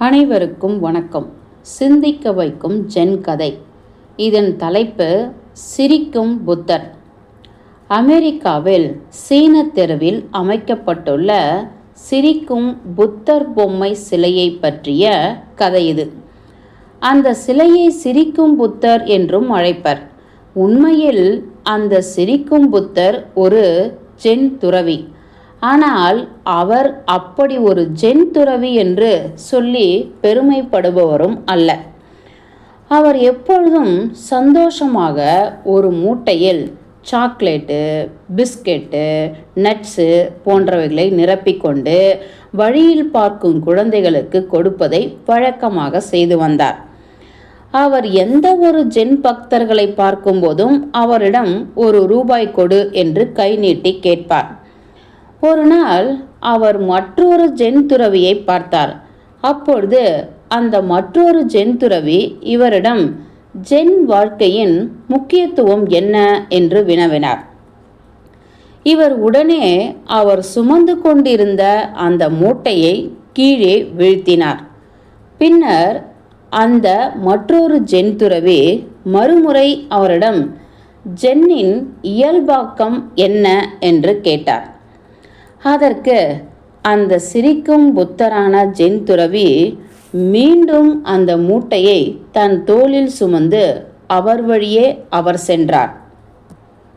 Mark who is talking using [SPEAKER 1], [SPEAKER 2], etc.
[SPEAKER 1] அனைவருக்கும் வணக்கம். சிந்திக்க வைக்கும் ஜென் கதை. இதன் தலைப்பு சிரிக்கும் புத்தர். அமெரிக்காவில் சீன தெருவில் அமைக்கப்பட்டுள்ள சிரிக்கும் புத்தர் பொம்மை சிலையை பற்றிய கதை இது. அந்த சிலையை சிரிக்கும் புத்தர் என்றும் அழைப்பர். உண்மையில் அந்த சிரிக்கும் புத்தர் ஒரு ஜென் துறவி. ஆனால் அவர் அப்படி ஒரு ஜென் துறவி என்று சொல்லி பெருமைப்படுபவரும் அல்ல. அவர் எப்பொழுதும் சந்தோஷமாக ஒரு மூட்டையில் சாக்லேட்டு பிஸ்கெட்டு நட்ஸு போன்றவைகளை நிரப்பிக்கொண்டு வழியில் பார்க்கும் குழந்தைகளுக்கு கொடுப்பதை வழக்கமாக செய்து வந்தார். அவர் எந்த ஒரு ஜென் பக்தர்களை பார்க்கும்போதும் அவரிடம் ஒரு ரூபாய் கொடு என்று கை நீட்டி கேட்பார். ஒரு நாள் அவர் மற்றொரு ஜென் துறவியை பார்த்தார். அப்பொழுது அந்த மற்றொரு ஜென் துறவி இவரிடம் ஜென் வாழ்க்கையின் முக்கியத்துவம் என்ன என்று வினவினார். இவர் உடனே அவர் சுமந்து கொண்டிருந்த அந்த மூட்டையை கீழே வீழ்த்தினார். பின்னர் அந்த மற்றொரு ஜென் துறவி மறுமுறை அவரிடம் ஜென்னின் இயல்பாக்கம் என்ன என்று கேட்டார். அதற்கு அந்த சிரிக்கும் புத்தரான ஜென் துறவி மீண்டும் அந்த மூட்டையை தன் தோளில் சுமந்து அவர் வழியே அவர் சென்றார்.